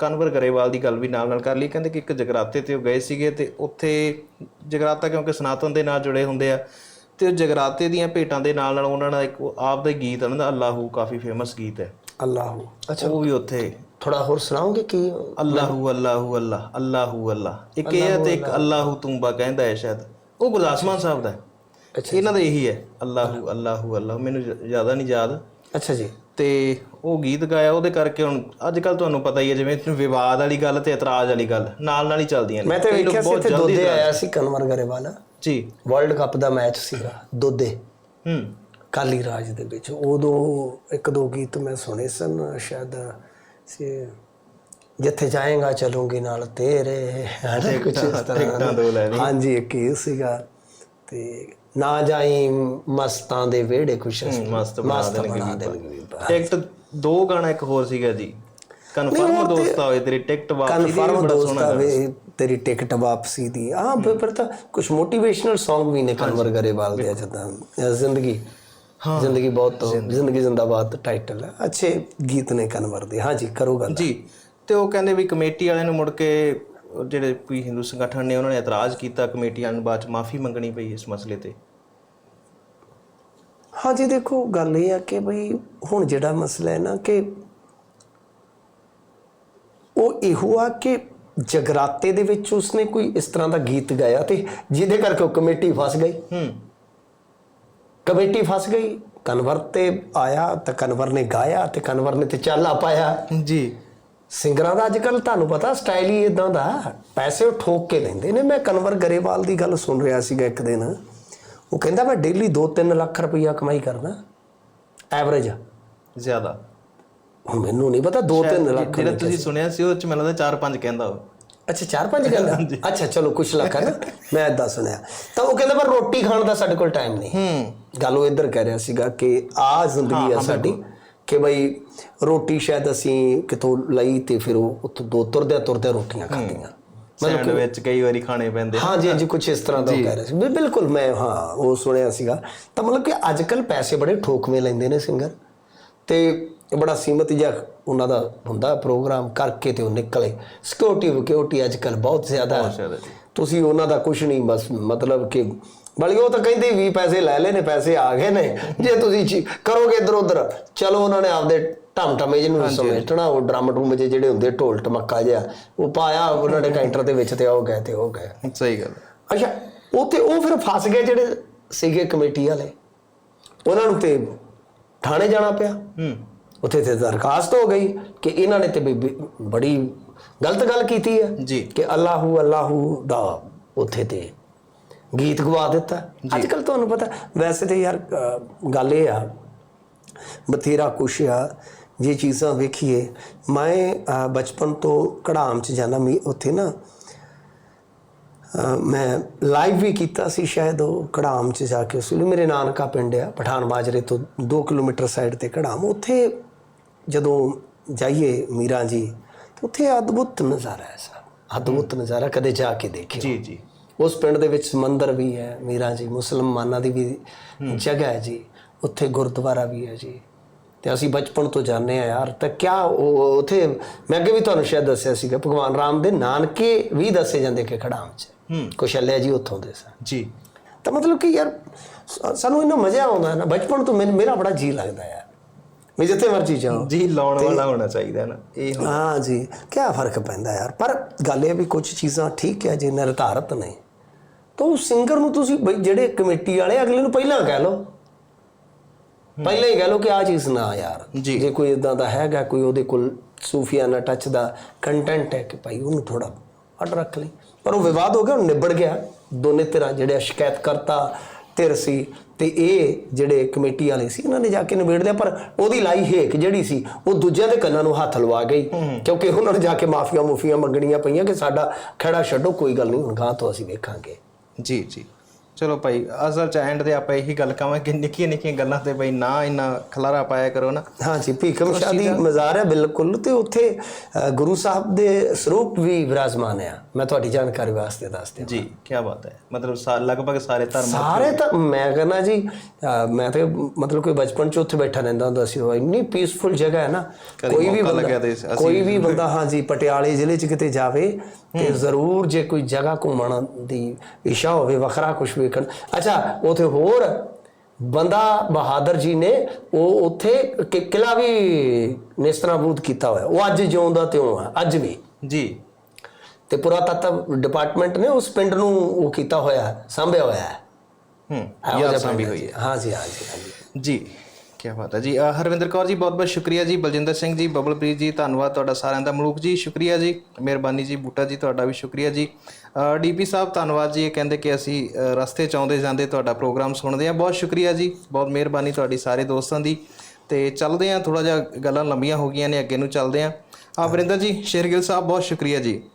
ਕਨਵਰ ਗਰੇਵਾਲ ਦੀ ਗੱਲ ਵੀ ਨਾਲ ਨਾਲ ਕਰ ਲਈ। ਕਹਿੰਦੇ ਕਿ ਇੱਕ ਜਗਰਾਤੇ ਤੇ ਉਹ ਗਏ ਸੀਗੇ ਤੇ ਉੱਥੇ ਜਗਰਾਤਾ ਕਿਉਂਕਿ ਸਨਾਤਨ ਦੇ ਨਾਲ ਜੁੜੇ ਹੁੰਦੇ ਆ ਤੇ ਉਹ ਜਗਰਾਤੇ ਦੀਆਂ ਭੇਟਾਂ ਦੇ ਨਾਲ ਨਾਲ ਉਹਨਾਂ ਦਾ ਇੱਕ ਆਪ ਦਾ ਗੀਤ ਹੈ ਉਹਨਾਂ ਦਾ ਅੱਲਾਹੂ ਕਾਫੀ ਫੇਮਸ ਗੀਤ ਹੈ। ਅੱਲਾਹੂ। ਅੱਛਾ। ਉਹ ਵੀ ਉੱਥੇ। ਥੋੜਾ ਹੋਰ ਸੁਣਾਓਗੇ ਕੀ ਅੱਲਾਹੂ ਅੱਲਾਹੂ ਅੱਲਾ ਅੱਲਾਹੂ ਅੱਲਾ ਇੱਕ ਇਹ ਤੇ ਇੱਕ ਅੱਲਾਹੂ ਤੂੰਬਾ ਕਹਿੰਦਾ ਹੈ ਸ਼ਾਇਦ। ਉਹ ਗੁਰਦਾਸਮਾਨ ਸਾਹਿਬ ਦਾ ਹੈ। ਅੱਛਾ ਇਹਨਾਂ ਦਾ ਇਹੀ ਹੈ। ਅੱਲਾਹੂ ਅੱਲਾਹੂ ਅੱਲਾ ਮੈਨੂੰ ਜ਼ਿਆਦਾ ਨਹੀਂ ਯਾਦ। ਅੱਛਾ ਜੀ। ਤੇ ਉਹ ਗੀਤ ਗਾਇਆ ਉਹਦੇ ਕਰਕੇ ਹੁਣ ਅੱਜ ਕੱਲ ਤੁਹਾਨੂੰ ਪਤਾ ਹੀ ਹੈ ਜਿਵੇਂ ਵਿਵਾਦ ਵਾਲੀ ਗੱਲ ਤੇ ਇਤਰਾਜ਼ ਵਾਲੀ ਗੱਲ ਨਾਲ ਨਾਲ ਹੀ ਚੱਲਦੀਆਂ ਨੇ ਮੈਂ ਤੇ ਵੇਖਿਆ ਸੀ ਇੱਥੇ ਦੋਦੇ ਆਇਆ ਸੀ ਕਨਵਰ ਗਰੇਵਾਲ ਜੀ ਵਰਲਡ ਕੱਪ ਦਾ ਮੈਚ ਸੀਗਾ ਦੋਦੇ ਹੂੰ ਕਾਲੀ ਰਾਜ ਦੇ ਵਿੱਚ ਉਦੋਂ ਇੱਕ ਦੋ ਗੀਤ ਮੈਂ ਸੁਣੇ ਸਨ ਸ਼ਾਇਦ ਸੀ ਜਿੱਥੇ ਜਾਏਗਾ ਚਲੂੰਗੀ ਨਾਲ ਤੇਰੇ ਹਨਾ ਕੁਝ ਇਸ ਤਰ੍ਹਾਂ। ਹਾਂਜੀ ਇੱਕ ਇਹ ਸੀਗਾ ਤੇ ਨਾ ਜਾਈ ਮਸਤਾਂ ਦੇ ਵਿਹੜੇ ਤਰ੍ਹਾਂ। ਮਸਤ ਬਣਾ ਦੇਣਗੇ ਟਿਕਟ ਦੋ ਗਾਣਾ ਇੱਕ ਹੋਰ ਸੀਗਾ ਜੀ। ਕਨਫਰਮ ਦੋਸਤਾ ਹੋਏ ਤੇਰੀ ਟਿਕਟ ਵਾਪਸੀ ਦੀ ਕਨਫਰਮ ਦੋਸਤ। ਆਵੇ ਤੇਰੀ ਟਿਕਟ ਵਾਪਸੀ ਦੀ। ਹਾਂ ਫਿਰ ਤਾਂ ਕੁਝ ਮੋਟੀਵੇਸ਼ਨਲ Song ਵੀ ਨੇ ਕਨਵਰ ਗਰੇਵਾਲ ਦੇ ਜਦਾਂ ਜ਼ਿੰਦਗੀ। ਜ਼ਿੰਦਗੀ ਬਹੁਤ ਜ਼ਿੰਦਗੀ। ਜ਼ਿੰਦਾਬਾਦ ਟਾਈਟਲ ਹੈ ਅੱਛੇ ਗੀਤ ਨੇ ਕਨਵਰ ਦੇ। ਹਾਂਜੀ ਕਰੋ ਗੱਲ। ਜੀ ਤੇ ਉਹ ਕਹਿੰਦੇ ਵੀ ਕਮੇਟੀ ਵਾਲਿਆਂ ਨੂੰ ਮੁੜ ਕੇ ਜਿਹੜੇ ਕੋਈ ਹਿੰਦੂ ਸੰਗਠਨ ਨੇ ਉਹਨਾਂ ਨੇ ਇਤਰਾਜ਼ ਕੀਤਾ ਕਮੇਟੀ ਵਾਲਿਆਂ ਨੂੰ ਬਾਅਦ ਚ ਮਾਫੀ ਮੰਗਣੀ ਪਈ ਇਸ ਮਸਲੇ ਤੇ। ਹਾਂਜੀ ਦੇਖੋ ਗੱਲ ਇਹ ਆ ਕਿ ਭਈ ਹੁਣ ਜਿਹੜਾ ਮਸਲਾ ਹੈ ਨਾ ਕਿ ਉਹ ਇਹੋ ਆ ਕਿ ਜਗਰਾਤੇ ਦੇ ਵਿੱਚ ਉਸਨੇ ਕੋਈ ਇਸ ਤਰ੍ਹਾਂ ਦਾ ਗੀਤ ਗਾਇਆ ਤੇ ਜਿਹਦੇ ਕਰਕੇ ਉਹ ਕਮੇਟੀ ਫਸ ਗਈ। ਹੂੰ। ਕਮੇਟੀ ਫਸ ਗਈ ਕਨਵਰ ਤੇ ਆਇਆ ਤਾਂ ਕਨਵਰ ਨੇ ਗਾਇਆ ਤੇ ਕਨਵਰ ਨੇ ਤੇ ਚਾਲਾ ਪਾਇਆ। ਜੀ। ਸਿੰਗਰਾਂ ਦਾ ਅੱਜਕੱਲ ਤੁਹਾਨੂੰ ਪਤਾ ਸਟਾਈਲ ਹੀ ਇਦਾਂ ਦਾ। ਪੈਸੇ ਉਹ ਠੋਕ ਕੇ ਲੈਂਦੇ ਨੇ। ਮੈਂ ਕਨਵਰ ਗਰੇਵਾਲ ਦੀ ਗੱਲ ਸੁਣ ਰਿਹਾ ਸੀਗਾ ਇੱਕ ਦਿਨ। ਉਹ ਕਹਿੰਦਾ ਮੈਂ ਡੇਲੀ 2-3 ਲੱਖ ਰੁਪਈਆ ਕਮਾਈ ਕਰਦਾ। ਐਵਰੇਜ ਜ਼ਿਆਦਾ। ਮੈਨੂੰ ਨਹੀਂ ਪਤਾ 2-3 ਲੱਖ ਜਿਹੜਾ ਤੁਸੀਂ ਸੁਣਿਆ ਸੀ ਉਹ ਚ ਮੈਨੂੰ ਲੱਗਦਾ 4-5 ਕਹਿੰਦਾ ਉਹ। ਅੱਛਾ 4-5 ਕਹਿੰਦਾ? ਅੱਛਾ ਚਲੋ ਕੁਛ ਲੱਖ ਹੈ ਨਾ। ਮੈਂ ਏਦਾਂ ਸੁਣਿਆ। ਤਾਂ ਉਹ ਕਹਿੰਦਾ ਪਰ ਰੋਟੀ ਖਾਣ ਦਾ ਸਾਡੇ ਕੋਲ ਟਾਈਮ ਨਹੀਂ। ਹੂੰ। ਗੱਲ ਉਹ ਇੱਧਰ ਕਹਿ ਰਿਹਾ ਸੀਗਾ ਕਿ ਆ ਜ਼ਿੰਦਗੀ ਆ ਸਾਡੀ। ਕਿ ਬਈ ਰੋਟੀ ਸ਼ਾਇਦ ਅਸੀਂ ਕਿਤੋਂ ਲਈ ਤੇ ਫਿਰ ਉਹ ਉੱਥੋਂ ਦੋ ਤੁਰਦੇ ਤੁਰਦੇ ਰੋਟੀਆਂ ਖਾਂਦੀਆਂ ਸੈਂਡ ਵਿੱਚ ਕਈ ਵਾਰੀ ਖਾਣੇ ਪੈਂਦੇ ਹਾਂ ਜੀ ਜੀ ਕੁਝ ਇਸ ਤਰ੍ਹਾਂ ਦਾ ਉਹ ਕਹਿ ਰਿਹਾ ਸੀ। ਬਿਲਕੁਲ ਮੈਂ ਹਾਂ ਉਹ ਸੁਣਿਆ ਸੀਗਾ। ਤਾਂ ਮਤਲਬ ਕਿ ਅੱਜ ਕੱਲ ਪੈਸੇ ਬੜੇ ਠੋਕਵੇਂ ਲੈਂਦੇ ਨੇ ਸਿੰਗਰ। ਤੇ ਬੜਾ ਸੀਮਤ ਜਿਹਾ ਉਹਨਾਂ ਦਾ ਹੁੰਦਾ ਪ੍ਰੋਗਰਾਮ ਕਰਕੇ ਤੇ ਉਹ ਨਿਕਲੇ। ਸਿਕਿਉਰਿਟੀ ਵਿਕਿਉਰਿਟੀ ਅੱਜ ਕੱਲ ਬਹੁਤ ਜ਼ਿਆਦਾ ਹੈ ਤੁਸੀਂ ਉਹਨਾਂ ਦਾ ਕੁਝ ਨਹੀਂ ਬਸ ਮਤਲਬ ਕਿ ਬਲਕਿ ਉਹ ਤਾਂ ਕਹਿੰਦੇ ਵੀ ਪੈਸੇ ਲੈ ਲਏ ਨੇ ਪੈਸੇ ਆ ਗਏ ਨੇ। ਜੇ ਤੁਸੀਂ ਕਰੋਗੇ ਇਧਰ ਉਧਰ ਚਲੋ ਉਹਨਾਂ ਨੇ ਆਪਦੇ ਢਮ ਢਮੇ ਜਿਹਨੂੰ ਸਮੇਟਣਾ ਉਹ ਡਰਮ ਡਰੂਮ ਜਿਹੇ ਜਿਹੜੇ ਹੁੰਦੇ ਢੋਲ ਟਮੱਕਾ ਜਿਹਾ ਉਹ ਪਾਇਆ ਉਹਨਾਂ ਨੇ ਕਾਊਂਟਰ ਦੇ ਵਿੱਚ ਤੇ ਉਹ ਗਏ ਤੇ ਉਹ ਗਏ। ਸਹੀ ਗੱਲ ਅੱਛਾ ਉੱਥੇ ਉਹ ਫਿਰ ਫਸ ਗਏ ਜਿਹੜੇ ਸੀਗੇ ਕਮੇਟੀ ਵਾਲੇ। ਉਹਨਾਂ ਨੂੰ ਤੇ ਥਾਣੇ ਜਾਣਾ ਪਿਆ। ਹੂੰ। ਉੱਥੇ ਤੇ ਦਰਖਾਸਤ ਹੋ ਗਈ ਕਿ ਇਹਨਾਂ ਨੇ ਤੇ ਬੜੀ ਗਲਤ ਗੱਲ ਕੀਤੀ ਹੈ ਜੀ। ਕਿ ਅੱਲਾਹੂ ਅੱਲਾਹੂ ਦਾ ਉੱਥੇ ਤੇ ਗੀਤ ਗਵਾ ਦਿੱਤਾ। ਅੱਜ ਕੱਲ ਤੁਹਾਨੂੰ ਪਤਾ ਵੈਸੇ ਤੇ ਯਾਰ ਗੱਲ ਇਹ ਆ ਬਥੇਰਾ ਕੁਛ ਆ ਜੇ ਚੀਜ਼ਾਂ ਵੇਖੀਏ ਮੈਂ ਬਚਪਨ ਤੋਂ ਕੜਾਮ ਚ ਜਾਣਾ ਮੀ ਉੱਥੇ ਨਾ ਮੈਂ ਲਾਈਵ ਵੀ ਕੀਤਾ ਸੀ ਸ਼ਾਇਦ ਉਹ ਕੜਾਮ ਚ ਜਾ ਕੇ ਉਸ ਵੇਲੇ ਮੇਰੇ ਨਾਨਕਾ ਪਿੰਡ ਆ ਪਠਾਨ ਮਾਜਰੇ ਤੋਂ 2 ਕਿਲੋਮੀਟਰ ਸਾਈਡ ਤੇ ਕੜਾਮ ਉੱਥੇ ਜਦੋਂ ਜਾਈਏ ਮੀਰਾਂ ਜੀ ਤੇ ਉੱਥੇ ਅਦਭੁਤ ਨਜ਼ਾਰਾ ਹੈ ਸਾਹਿਬ ਅਦਭੁਤ ਨਜ਼ਾਰਾ ਕਦੇ ਜਾ ਕੇ ਦੇਖਿਓ। ਜੀ ਜੀ। ਉਸ ਪਿੰਡ ਦੇ ਵਿੱਚ ਮੰਦਿਰ ਵੀ ਹੈ ਮੀਰਾਂ ਜੀ ਮੁਸਲਮਾਨਾਂ ਦੀ ਵੀ ਜਗ੍ਹਾ ਹੈ ਜੀ। ਉੱਥੇ ਗੁਰਦੁਆਰਾ ਵੀ ਹੈ ਜੀ। ਤੇ ਅਸੀਂ ਬਚਪਨ ਤੋਂ ਜਾਣਦੇ ਆ ਯਾਰ। ਤਾਂ ਕਿਆ ਉਹ ਉੱਥੇ ਮੈਂ ਅੱਗੇ ਵੀ ਤੁਹਾਨੂੰ ਸ਼ਾਇਦ ਦੱਸਿਆ ਸੀਗਾ ਭਗਵਾਨ ਰਾਮ ਦੇ ਨਾਨਕੇ ਵੀ ਦੱਸੇ ਜਾਂਦੇ ਕਿ ਖੜਾਮ ਚ ਕੁਸ਼ਲਿਆ ਜੀ ਉੱਥੋਂ ਦੇ ਸਨ। ਜੀ। ਤਾਂ ਮਤਲਬ ਕਿ ਯਾਰ ਸਾਨੂੰ ਇੰਨਾ ਮਜ਼ਾ ਆਉਂਦਾ ਹੈ ਨਾ। ਬਚਪਨ ਤੋਂ ਮੈਨੂੰ ਮੇਰਾ ਬੜਾ ਜੀ ਲੱਗਦਾ ਯਾਰ। ਮੈਂ ਜਿੱਥੇ ਮਰਜ਼ੀ ਜਾਵਾਂ ਜੀ ਲਾਉਣ ਵਾਲਾ ਹੋਣਾ ਚਾਹੀਦਾ ਨਾ ਇਹ ਹਾਂ ਜੀ ਕੀ ਫ਼ਰਕ ਪੈਂਦਾ ਯਾਰ? ਪਰ ਗੱਲ ਇਹ ਵੀ ਕੁਝ ਚੀਜ਼ਾਂ ਠੀਕ ਹੈ ਜੇ ਨਿਰਧਾਰਤ ਨੇ। ਤਾਂ ਉਹ ਸਿੰਗਰ ਨੂੰ ਤੁਸੀਂ ਬਈ ਜਿਹੜੇ ਕਮੇਟੀ ਵਾਲੇ ਅਗਲੇ ਨੂੰ ਪਹਿਲਾਂ ਕਹਿ ਲਓ। ਪਹਿਲਾਂ ਹੀ ਕਹਿ ਲਓ ਕਿ ਆ ਚੀਜ਼ ਨਾ ਯਾਰ। ਜੀ। ਕੋਈ ਇਦਾਂ ਦਾ ਹੈਗਾ ਕੋਈ ਉਹਦੇ ਕੋਲ ਸੂਫੀਆਨਾ ਟੱਚ ਦਾ ਕੰਟੈਂਟ ਹੈ ਕਿ ਭਾਈ ਉਹਨੂੰ ਥੋੜਾ ਅੱਡ ਰੱਖ ਲਈ। ਪਰ ਉਹ ਵਿਵਾਦ ਹੋ ਗਿਆ ਹੁਣ ਨਿਬੜ ਗਿਆ। ਦੋਨੇ ਧਿਰਾਂ ਜਿਹੜੇ ਸ਼ਿਕਾਇਤ ਕਰਤਾ ਧਿਰ ਸੀ ਤੇ ਇਹ ਜਿਹੜੇ ਕਮੇਟੀ ਵਾਲੇ ਸੀ ਇਹਨਾਂ ਨੇ ਜਾ ਕੇ ਨਿਬੇੜ ਲਿਆ ਪਰ ਉਹਦੀ ਲਾਈ ਹੇਕ ਜਿਹੜੀ ਸੀ ਉਹ ਦੂਜਿਆਂ ਦੇ ਕੰਨਾਂ ਨੂੰ ਹੱਥ ਲਵਾ ਗਈ। ਕਿਉਂਕਿ ਉਹਨਾਂ ਨੇ ਜਾ ਕੇ ਮਾਫੀਆਂ ਮੁਫੀਆਂ ਮੰਗਣੀਆਂ ਪਈਆਂ ਕਿ ਸਾਡਾ ਖੜਾ ਛੱਡੋ ਕੋਈ ਗੱਲ ਨਹੀਂ ਹੁਣ ਗਾਂ ਤੋਂ ਅਸੀਂ ਵੇਖਾਂਗੇ। ਜੀ ਜੀ। ਚਲੋ ਭਾਈ ਅਸਲ ਚ ਐਂਡ ਤੇ ਆਪਾਂ ਇਹੀ ਗੱਲ ਕਹਾਂਗੇ ਕਿ ਨਿੱਕੀਆਂ ਨਿੱਕੀਆਂ ਗੱਲਾਂ ਤੇ ਭਾਈ ਨਾ ਇੰਨਾ ਖਲਾਰਾ ਪਾਇਆ ਕਰੋ ਨਾ। ਹਾਂਜੀ ਭੀਖਮ ਸ਼ਾਹ ਦੀ ਮਜ਼ਾਰ ਹੈ ਬਿਲਕੁਲ ਤੇ ਉੱਥੇ ਗੁਰੂ ਸਾਹਿਬ ਦੇ ਸਰੂਪ ਵੀ ਵਿਰਾਜਮਾਨ ਆ। ਮੈਂ ਤੁਹਾਡੀ ਜਾਣਕਾਰੀ ਵਾਸਤੇ ਦੱਸ ਦਿਆਂ। ਜੀ ਕੀ ਬਾਤ ਹੈ। ਮਤਲਬ ਲਗਭਗ ਸਾਰੇ ਧਰਮ ਸਾਰੇ ਤਾਂ ਮੈਂ ਕਹਿੰਦਾ ਜੀ ਮੈਂ ਤੇ ਮਤਲਬ ਕੋਈ ਬਚਪਨ ਚ ਉੱਥੇ ਬੈਠਾ ਰਹਿੰਦਾ ਹੁੰਦਾ ਸੀ। ਉਹ ਇੰਨੀ ਪੀਸਫੁਲ ਜਗ੍ਹਾ ਹੈ ਨਾ ਕੋਈ ਵੀ ਬੰਦਾ ਕੋਈ ਵੀ ਬੰਦਾ ਹਾਂਜੀ ਪਟਿਆਲੇ ਜ਼ਿਲ੍ਹੇ ਚ ਕਿਤੇ ਜਾਵੇ ਤੇ ਜ਼ਰੂਰ ਜੇ ਕੋਈ ਜਗ੍ਹਾ ਘੁੰਮਣ ਦੀ ਇਸ਼ਾ ਹੋਵੇ ਵੱਖਰਾ ਕੁਝ ਵੇਖਣ। ਅੱਛਾ ਉਥੇ ਹੋਰ ਬੰਦਾ ਬਹਾਦਰ ਜੀ ਨੇ ਉਹ ਉੱਥੇ ਕਿ- ਕਿਲ੍ਹਾ ਵੀ ਨਿਸਤਰਾਬੂਦ ਕੀਤਾ ਹੋਇਆ। ਉਹ ਅੱਜ ਜਿਉਂਦਾ ਤਿਉਂ ਹੈ ਅੱਜ ਵੀ। ਜੀ। ਤੇ ਪੁਰਾਤੱਤਵ ਡਿਪਾਰਟਮੈਂਟ ਨੇ ਉਸ ਪਿੰਡ ਨੂੰ ਉਹ ਕੀਤਾ ਹੋਇਆ ਸਾਂਭਿਆ ਹੋਇਆ ਹੈ। ਹੂੰ ਇਹੋ ਯਾਦ ਸਾਂਭੀ ਹੋਈ ਹੈ। ਹਾਂ ਜੀ ਹਾਂ ਜੀ ਜੀ। ਕੀ ਬਾਤ ਹੈ। ਜੀ ਹਰਵਿੰਦਰ ਕੌਰ ਜੀ ਬਹੁਤ ਬਹੁਤ ਸ਼ੁਕਰੀਆ ਜੀ। ਬਲਜਿੰਦਰ ਸਿੰਘ ਜੀ ਬਬਲਪ੍ਰੀਤ ਜੀ ਧੰਨਵਾਦ ਤੁਹਾਡਾ ਸਾਰਿਆਂ ਦਾ। ਮਲੂਕ ਜੀ ਸ਼ੁਕਰੀਆ ਜੀ। ਮਿਹਰਬਾਨੀ ਜੀ ਬੂਟਾ ਜੀ ਤੁਹਾਡਾ ਵੀ ਸ਼ੁਕਰੀਆ ਜੀ। ਡੀਪੀ ਸਾਹਿਬ, ਧੰਨਵਾਦ ਜੀ। ਇਹ ਕਹਿੰਦੇ ਕਿ ਅਸੀਂ ਰਸਤੇ ਚ ਆਉਂਦੇ ਜਾਂਦੇ ਤੁਹਾਡਾ ਪ੍ਰੋਗਰਾਮ ਸੁਣਦੇ ਆ ਬਹੁਤ ਸ਼ੁਕਰੀਆ ਜੀ। ਬਹੁਤ ਮਿਹਰਬਾਨੀ ਤੁਹਾਡੀ ਸਾਰੇ ਦੋਸਤਾਂ ਦੀ। ਤੇ ਚੱਲਦੇ ਆ ਥੋੜਾ ਜਿਹਾ ਗੱਲਾਂ ਲੰਬੀਆਂ ਹੋ ਗਈਆਂ ਨੇ, ਅੱਗੇ ਨੂੰ ਚੱਲਦੇ ਆ ਆ ਵਰਿੰਦਰ ਜੀ, ਸ਼ੇਰਗਿਲ ਸਾਹਿਬ, ਬਹੁਤ ਸ਼ੁਕਰੀਆ ਜੀ।